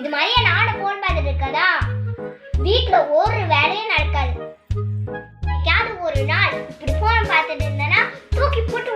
இது மாதிரியே நானும் போன் பார்த்துட்டு இருக்கதா வீட்டுல ஒரு வேலையும் நடக்காது. யாரு ஒரு நாள் இப்படி போன் பார்த்துட்டு இருந்தேன்னா தூக்கி போட்டு